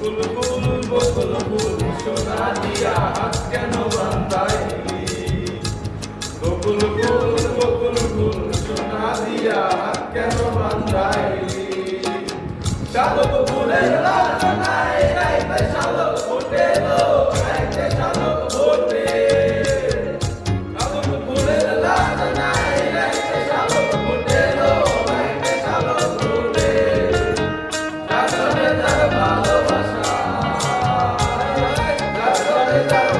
বুলবুল বুলবুল সোনা দিয়া হাত কেন বান্ধাইলি বকুল ফুল বকুল ফুল সোনা দিয়া হাত কেন বান্ধাইলি শালক ফুলের লাল নাই নাই শালক ফুটেলো Thank.